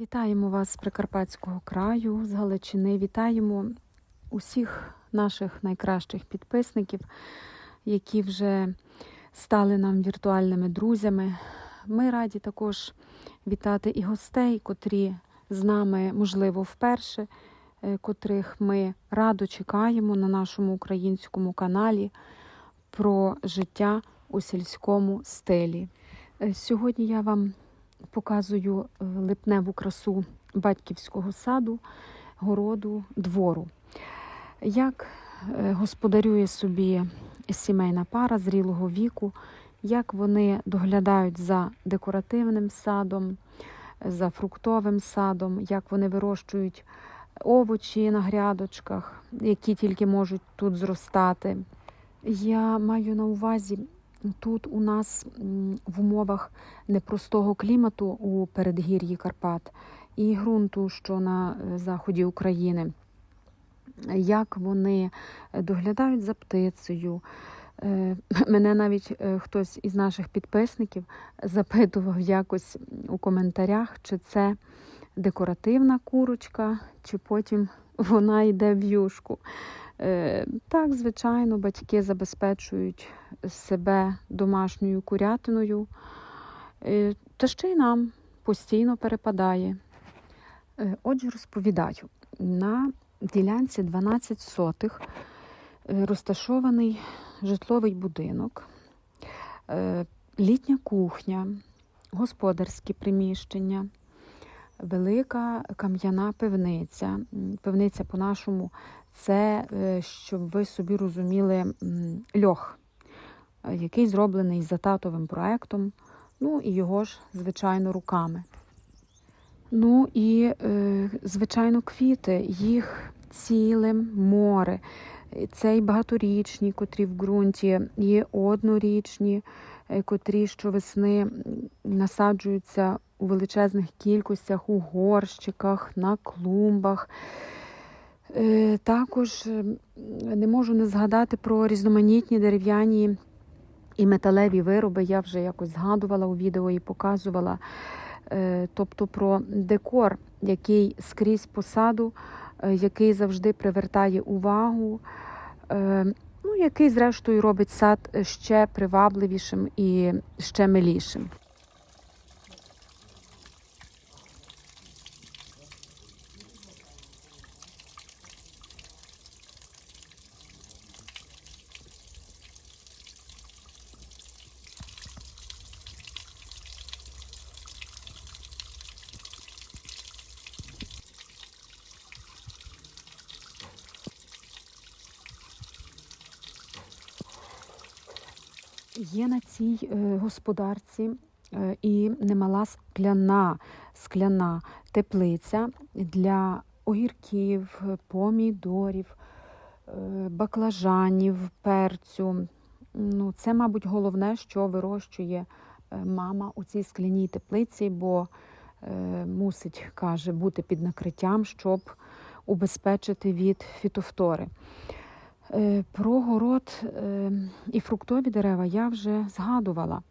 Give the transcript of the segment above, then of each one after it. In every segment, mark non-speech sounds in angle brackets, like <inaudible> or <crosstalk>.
Вітаємо вас з Прикарпатського краю, з Галичини. Вітаємо усіх наших найкращих підписників, які вже стали нам віртуальними друзями. Ми раді також вітати і гостей, котрі з нами, можливо, вперше, е, котрих ми радо чекаємо на нашому українському каналі про життя у сільському стилі. Е, Сьогодні я вам показую е, липневу красу батьківського саду, городу, двору. Як е, господарює собі сімейна пара зрілого віку, як вони доглядають за декоративним садом, за фруктовим садом, як вони вирощують овочі на грядочках, які тільки можуть тут зростати. Я маю на увазі тут у нас в умовах непростого клімату у передгір'ї Карпат і ґрунту, що на е, заході України, як вони доглядають за птицею. Е, <laughs> Мене навіть е, хтось із наших підписників запитував якось у коментарях, чи це декоративна курочка, чи потім вона йде в юшку. Е, Так, звичайно, батьки забезпечують себе домашньою курятиною, Е, та ще й нам постійно перепадає. Е, Отже, розповідаю, на ділянці 12 сотих розташований житловий будинок, літня кухня, господарські приміщення, велика кам'яна пивниця. Пивниця по-нашому це, е, щоб ви собі розуміли, льох, е, який зроблений за татовим проектом, ну і його ж, звичайно, руками. Ну і, е, звичайно, квіти, їх ціле море. Це і багаторічні, котрі в ґрунті, і однорічні, котрі щовесни насаджуються у величезних кількостях у горщиках, на клумбах. Е, Також е, не можу не згадати про різноманітні дерев'яні і металеві вироби. Я вже якось згадувала у відео і показувала. Е, Тобто про декор, який скрізь посаду, який завжди привертає увагу, ну, який, зрештою, робить сад ще привабливішим і ще милішим. Є на цій е, господарці е, і немала скляна, скляна теплиця для огірків, помідорів, е, баклажанів, перцю. Ну, це, мабуть, головне, що вирощує мама у цій скляній теплиці, бо мусить, каже, бути під накриттям, щоб убезпечити від фітофтори. Е, Про город е, і фруктові дерева я вже згадувала.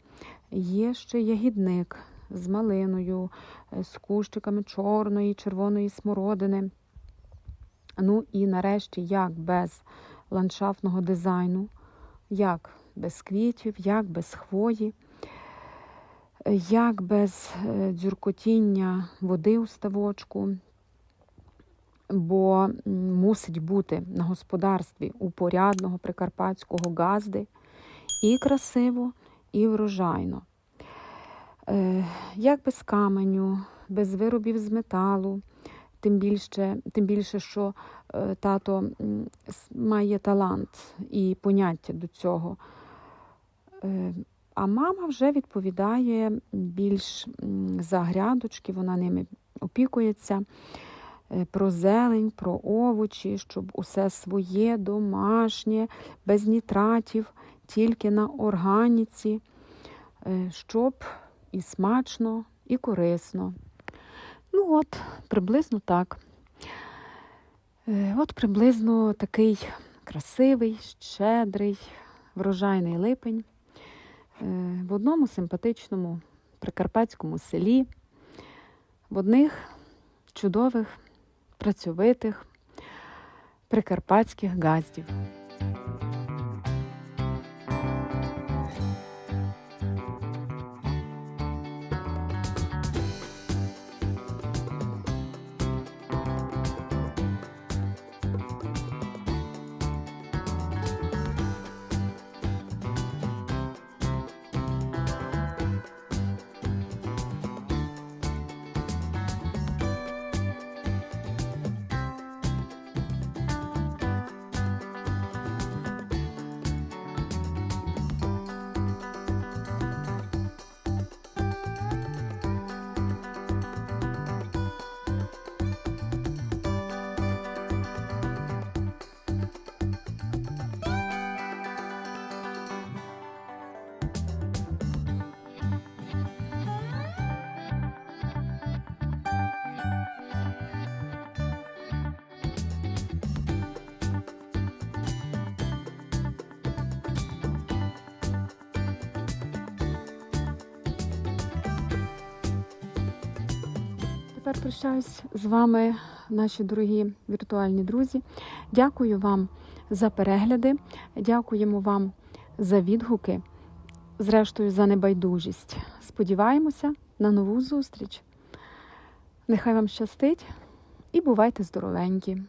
Є ще ягідник з малиною, е, з кущиками чорної, червоної смородини. Ну і нарешті, як без ландшафтного дизайну, як без квітів, як без хвої, як без дзюркотіння води у ставочку, бо мусить бути на господарстві упорядного прикарпатського газди і красиво, і врожайно. Е, Як без каменю, без виробів з металу, тим більше, тим більше що е, тато має талант і поняття до цього. Е, А мама вже відповідає більш за грядочки, вона ними опікується про зелень, про овочі, щоб усе своє, домашнє, без нітратів, тільки на органіці, е, щоб і смачно, і корисно. Ну от, приблизно так. Е, От приблизно такий красивий, щедрий, врожайний липень е, в одному симпатичному прикарпатському селі. В одних чудових, працьовитих прикарпатських газдів. Тепер прощаюсь з вами, наші дорогі віртуальні друзі. Дякую вам за перегляди, дякуємо вам за відгуки, зрештою за небайдужість. Сподіваємося на нову зустріч. Нехай вам щастить і бувайте здоровенькі!